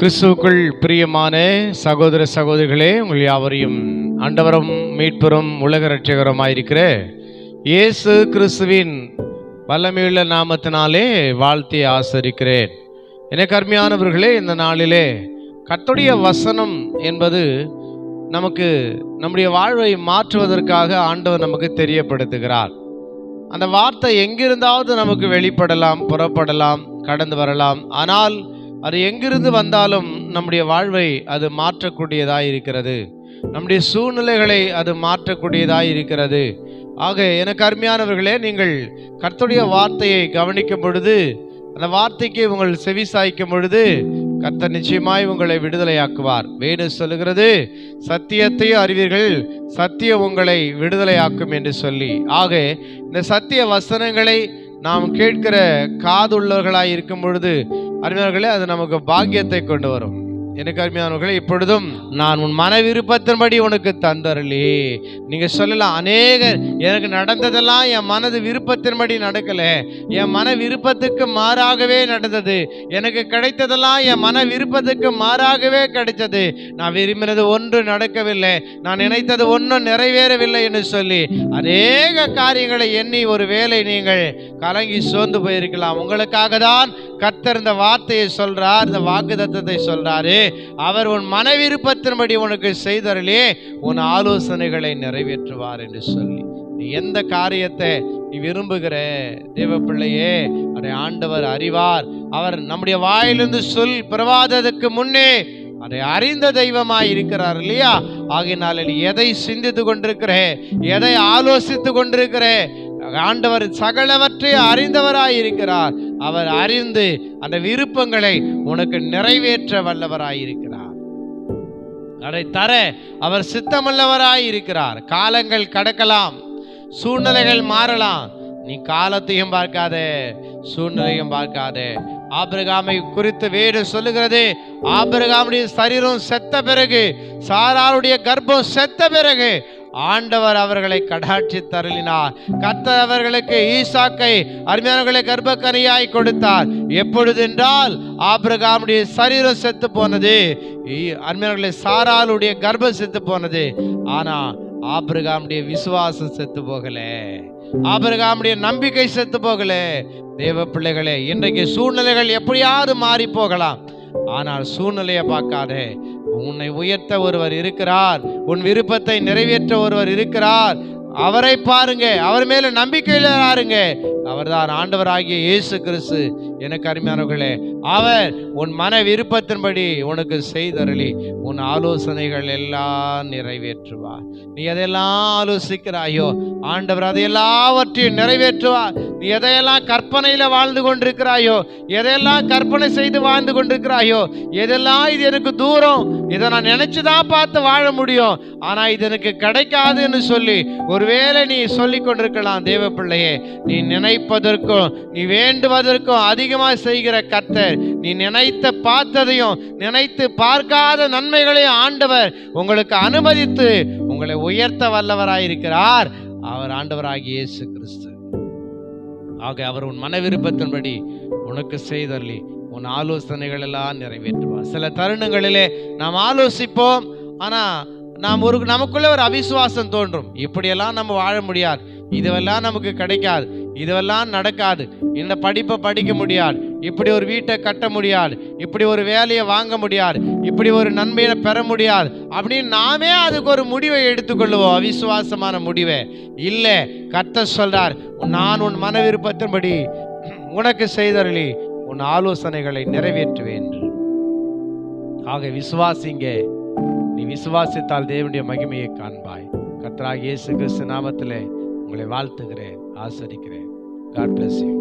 கிறிஸ்துவுக்குள் பிரியமான சகோதர சகோதரிகளே உங்கள் யாவரையும் ஆண்டவரும் மீட்பரும் உலக ரட்சகருமாயிருக்கிற இயேசு கிறிஸ்துவின் வல்லமையுள்ள நாமத்தினாலே வாழ்த்தி ஆசரிக்கிறேன். எனக்கு அருமையானவர்களே இந்த நாளிலே கத்துடைய வசனம் என்பது நமக்கு நம்முடைய வாழ்வை மாற்றுவதற்காக ஆண்டவர் நமக்கு தெரியப்படுத்துகிறார். அந்த வார்த்தை எங்கிருந்தாவது நமக்கு வெளிப்படலாம் புறப்படலாம் கடந்து வரலாம். ஆனால் அது எங்கிருந்து வந்தாலும் நம்முடைய வாழ்வை அது மாற்றக்கூடியதாக இருக்கிறது நம்முடைய சூழ்நிலைகளை அது மாற்றக்கூடியதாக இருக்கிறது ஆக எனக்கு அருமையானவர்களே நீங்கள் கர்த்தருடைய வார்த்தையை கவனிக்கும் பொழுது அந்த வார்த்தைக்கு உங்கள் செவி சாய்க்கும் பொழுது கர்த்தர் நிச்சயமாய் உங்களை விடுதலையாக்குவார். வேணு சொல்லுகிறது சத்தியத்தையும் அறிவீர்கள் சத்தியம் உங்களை விடுதலையாக்கும் என்று சொல்லி. ஆக இந்த சத்திய வசனங்களை நாம் கேட்கிற காதுள்ளவர்களாய் இருக்கும் பொழுது அருமையானவர்களே அது நமக்கு பாக்கியத்தை கொண்டு வரும். எனக்கு அருமையானவர்களே இப்பொழுதும் நான் உன் மன விருப்பத்தின்படி உனக்கு தந்தரலே நீங்க சொல்லலாம் அநேக எனக்கு நடந்ததெல்லாம் என் மனது விருப்பத்தின்படி நடக்கல. என் மன விருப்பத்துக்கு மாறாகவே நடந்தது. எனக்கு கிடைத்ததெல்லாம் என் மன விருப்பத்துக்கு மாறாகவே கிடைத்தது. நான் விரும்பினது ஒன்று நடக்கவில்லை. நான் நினைத்தது ஒன்றும் நிறைவேறவில்லை என்று சொல்லி அநேக காரியங்களை எண்ணி ஒரு வேலை நீங்கள் கலங்கி சோர்ந்து போயிருக்கலாம். உங்களுக்காக தான் கத்தர் இந்த வார்த்தையை சொல்றார் இந்த வாக்குதத்தத்தை சொல்றாரு. அவர் உன் மன விருப்பத்தின்படி உனக்கு செய்தரலே உன் ஆலோசனைகளை நிறைவேற்றுவார் என்று சொல்லி. நீ எந்த காரியத்தை நீ விரும்புகிற தேவ பிள்ளையே அதை ஆண்டவர் அறிவார். அவர் நம்முடைய வாயிலிருந்து சொல் பிறவாததுக்கு முன்னே அதை அறிந்த தெய்வமாய் இருக்கிறார் இல்லையா? ஆகினால் நீ எதை சிந்தித்து கொண்டிருக்கிறே எதை ஆலோசித்து கொண்டிருக்கிறே? ஆண்டவர் சகலவற்றை அறிந்தவராய் இருக்கிறார். அவர் அறிந்து அந்த விருப்பங்களை உனக்கு நிறைவேற்ற வல்லவராயிருக்கிறார். அதை தர அவர் சித்தமல்லவராயிருக்கிறார். காலங்கள் கடக்கலாம் சூழ்நிலைகள் மாறலாம். நீ காலத்தையும் பார்க்காதே சூழ்நிலையும் பார்க்காதே. ஆபிரகாமை குறித்து வேடு சொல்லுகிறது. ஆபிரகாமுடைய சரீரம் செத்த பிறகு சாராருடைய கர்ப்பம் செத்த பிறகு ஆண்டவர் அவர்களை கடாட்சி தருளினார். கர்த்தர் அவர்களுக்கு ஈசாக்கை அருமையானவர்களை கர்ப்பக்கனியாய் கொடுத்தார். எப்பொழுது என்றால் ஆபிரகாமுடைய சரீரம் செத்து போனது. ஈ- அருமையானவர்களை சாராளுடைய கர்ப்பம் செத்து போனது. ஆனா ஆபிரகாமுடைய விசுவாசம் செத்து போகல. ஆபிரகாமுடைய நம்பிக்கை செத்து போகல. தேவ பிள்ளைகளே இன்றைக்கு சூழ்நிலைகள் எப்படியாவது மாறி போகலாம். ஆனால் சூழ்நிலையை பார்க்காதே. உன்னை உயர்த்த ஒருவர் இருக்கிறார். உன் விருப்பத்தை நிறைவேற்ற ஒருவர் இருக்கிறார். அவரை பாருங்க. அவர் மேல நம்பிக்கையில் யாருங்க அவர்தான் ஆண்டவராகிய இயேசு கிறிஸ்து. எனக்கு அருமையானவர்களே அவர் உன் மன விருப்பத்தின்படி உனக்கு செய்தருளி. உன் ஆலோசனைகள் எல்லாம் நிறைவேற்றுவார் நீ எதையெல்லாம் ஆலோசிக்கிறாயோ ஆண்டவர் அதை எல்லாவற்றையும் நிறைவேற்றுவார் நீ எதையெல்லாம் கற்பனையில் வாழ்ந்து கொண்டிருக்கிறாயோ எதையெல்லாம் கற்பனை செய்து வாழ்ந்து கொண்டிருக்கிறாயோ எதெல்லாம் இது எனக்கு தூரம் இதை நான் நினைச்சுதான் பார்த்து வாழ முடியும். ஆனா இது எனக்கு கிடைக்காதுன்னு சொல்லி ஒருவேளை நீ சொல்லி கொண்டிருக்கலாம் தேவ பிள்ளையே நீ நினைப்பதற்கும் நீ வேண்டுவதற்கும் அதிகமாக செய்கிற கத்தர் நீ நினைத்த பார்த்ததையும் நினைத்து பார்க்காத நன்மைகளையும் ஆண்டவர் உங்களுக்கு அனுமதித்து உங்களை உயர்த்த வல்லவராயிருக்கிறார் அவர் ஆண்டவராகிய இயேசு கிறிஸ்து. ஆக அவர் உன் மன விருப்பத்தின்படி உனக்கு செய்தள்ளி உன் ஆலோசனைகள் எல்லாம் நிறைவேற்றுவார். சில தருணங்களிலே நாம் ஆலோசிப்போம். ஆனா நாம் ஒரு நமக்குள்ள ஒரு அவிசுவாசம் தோன்றும். இப்படியெல்லாம் நம்ம வாழ முடியாது. இதுவெல்லாம் நமக்கு கிடைக்காது. இதுவெல்லாம் நடக்காது. இந்த படிப்பை படிக்க முடியாது. இப்படி ஒரு வீட்டை கட்ட முடியாது. இப்படி ஒரு வேலையை வாங்க முடியாது. இப்படி ஒரு நன்மையை பெற முடியாது. அப்படின்னு நாமே அதுக்கு ஒரு முடிவை எடுத்துக்கொள்ளுவோம். அவிசுவாசமான முடிவை. இல்லை கத்த சொல்றார் நான் உன் மன விருப்பத்தின்படி உனக்கு செய்தருளி உன் ஆலோசனைகளை நிறைவேற்றுவேன். ஆக விசுவாசிங்க நீ விசுவாசித்தால் தேவனுடைய மகிமையை காண்பாய். கர்த்தராகிய இயேசு கிறிஸ்து நாமத்திலே உங்களை வாழ்த்துகிறேன் ஆசரிக்கிறேன். God bless you